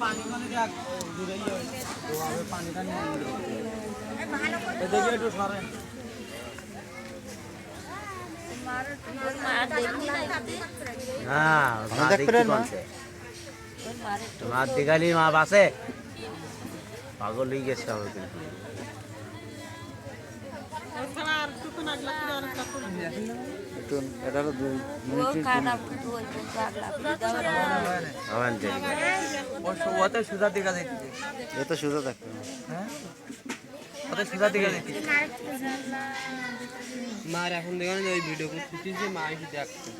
মানে দূরেই হয়। তো আমি পানিটা নিয়ে এদিকে একটু সরেন হ্যাঁ মা দেখতে পাচ্ছে মা বাসে। পাগল হয়ে গেছে আমার কিন্তু। একটু এটা হলো দুই দেখতে এ তো সোজা থাকবে হ্যাঁ? দেখতে মার এখন দেখেন ওই ভিডিও যে মা এসে দেখছে।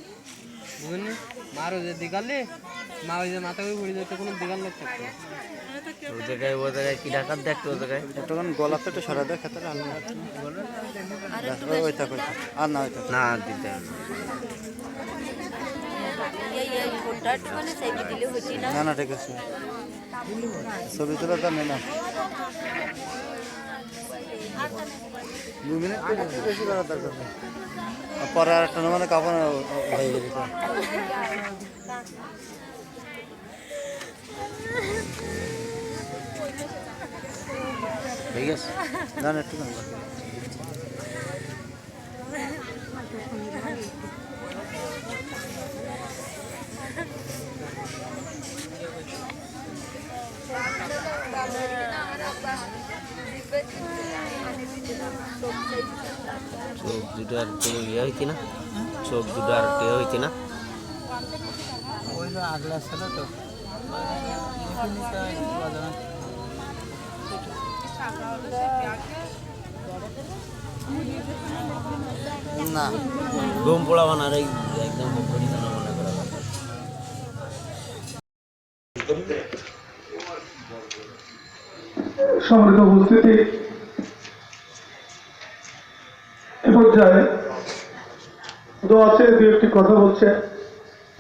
বুঝলেন মার ওই যে দিগালে মা ওই যে মাথা করে পড়ে যেতে কোনো লোক থাকতো ও জায়গায় ও জায়গায় কি ডাকাত দেখতো ও জায়গায়? একটুখানি গলা তো একটু সরা দেয় খেতে আর না ওই থাক না দিতে না। না ঠিক আছে। ছবি তোলার দাম না। দু মিনিট বেশি করার দরকার নেই। পরে আর একটা মানে কাপড় হয়ে গেছে তো। ঠিক আছে। না না একটু চোখ দুটো আর একটু ইয়ে হইতি না চোখ দুটো আর ইয়ে হইতি না ওই তো আগলা ছিল তো। না। ঘুম পড়াবান আর এই একদম পরিচালনা মনে করা। সম্মানিত উপস্থিতি। এ পর্যায়ে দোয়াতে দু একটি কথা বলছে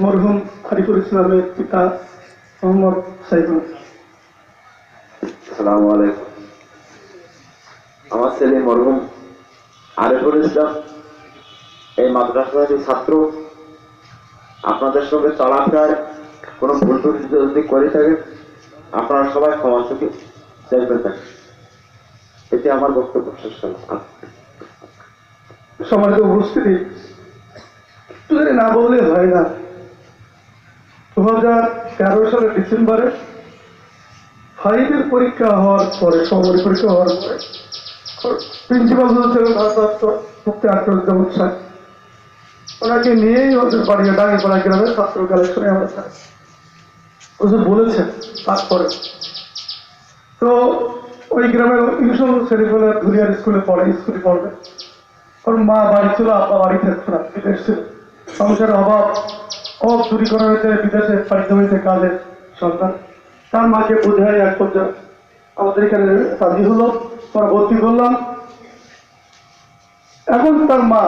মরহুম আরিফুল ইসলামের পিতা মোহাম্মদ সাইফুল। আসসালামু আলাইকুম। আমার ছেলে মরহুম আরেফুল ইসলাম, এই মাদ্রাসার ছাত্র। আপনাদের সঙ্গে চলাফেরায় কোনো ভুল ত্রুটি যদি করে থাকে, আপনারা সবাই ক্ষমা চোখে দেখবেন না। এটি আমার বক্তব্য। শেষ করলাম সম্মানিত উপস্থিতি যদি না বললে হয় না। দু হাজার তেরো সালের ডিসেম্বরে ফাইভের পরীক্ষা হওয়ার পরে সমাপনী পরীক্ষা হওয়ার পরে প্রিন্সিপাল ছিলেন ভারপ্রাপ্ত মুক্তি আক্রমণ স্যার ওনাকে নিয়েই ওদের বাড়ি, ডাঙ্গিপাড়া গ্রামের ছাত্র কালেকশনে আমরা থাকি। ওসব বলেছেন তারপরে। তো ওই গ্রামের ইউসুফ ছেলেপেলে ধুলিয়ার স্কুলে পড়ে, স্কুলে পড়বে। ওর মা বাড়ি ছিল, আব্বা বাড়ি থাকতো না বিদেশ ছিল সংসারের অভাব অভাব চুরি করা হয়েছে বিদেশে হয়েছে কাজের সন্তান। তার মাকে বোঝায় এক পর্যায়ে আমাদের এখানে রাজি হলো পরে ভর্তি করলাম। এখন তার মা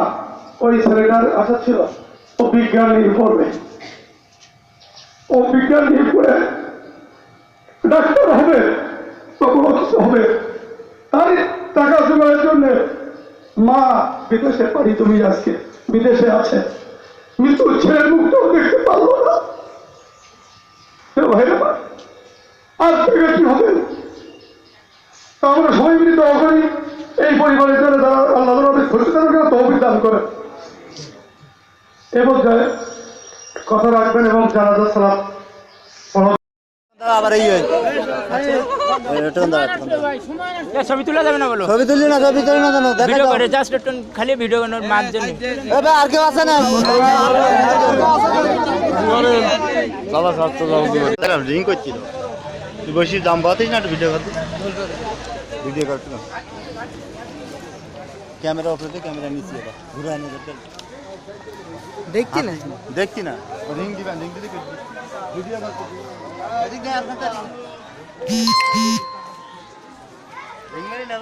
ওই ছেলেটার আশা ছিল ও বিজ্ঞান নিয়ে পড়বে। ও বিজ্ঞান নিয়ে পড়ে ডাক্তার হবে কোনো কিছু হবে। তাই টাকা জোগাড়ের জন্য মা বিদেশে পারি তুমি আজকে বিদেশে আছে। মৃত্যু ছেলের মুখটাও দেখতে পারব না। ভাই আর থেকে কি হবে? আমরা সবাই মিলে দোয়া করি এই পরিবারের জন্য তারা আল্লাহ রবের খুশি তারা তহবিল দান করে। এ পর্যায়ে কথা রাখবেন এবং জানাজা সালাম আবার এই ছবি তোলা যাবে না বলো? ছবি তুলি না ছবি তুলি না কেন? দেখা ভিডিও করে জাস্ট একটু খালি ভিডিও মার জন্য। আর কেউ আছে না? করছিল তুই বসি দাম পাতিস না একটু ভিডিও করতে? ভিডিও করতে না। ক্যামেরা উপরে ক্যামেরা নিচে এবার ঘুরে আনে দেখছি না। দেখছি না। রিং দিবেন রিং দিতে ভিডিও করতে এদিক দিয়ে আপনার রিং মারি না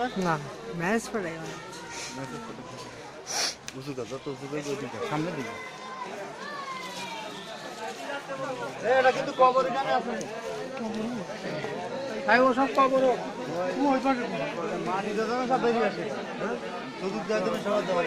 যত উঁচু করবে সামনে দিকে এটা কিন্তু কবর, এখানে আছে। তাই সব পাবো মাটি সব বেরিয়ে সুযোগ দেওয়ার জন্য সবার দেওয়া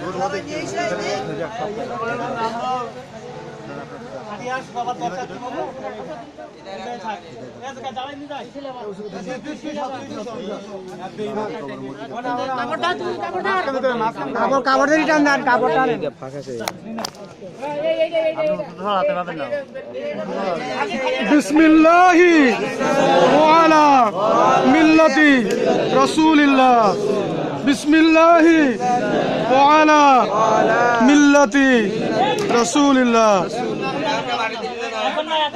ওর মধ্যে লাগে বিসমিল্লাহি ওয়ালা মিল্লাতি রাসূলিল্লাহ। বিসমিল্লাহি ওয়ালা মিল্লাতি রাসূলিল্লাহ।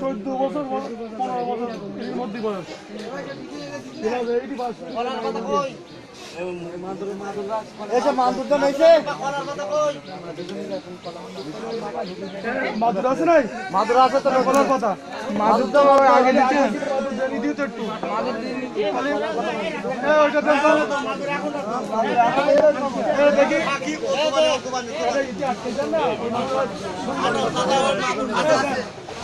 চোদ্দ বছর পনেরো বছর এর মধ্যে বয়স এইটি। মাদুর আছে নাই? মাদুর আছে তো বলার কথা। মাদুর তো আগে দিচ্ছে দিও তো। একটু দেখি।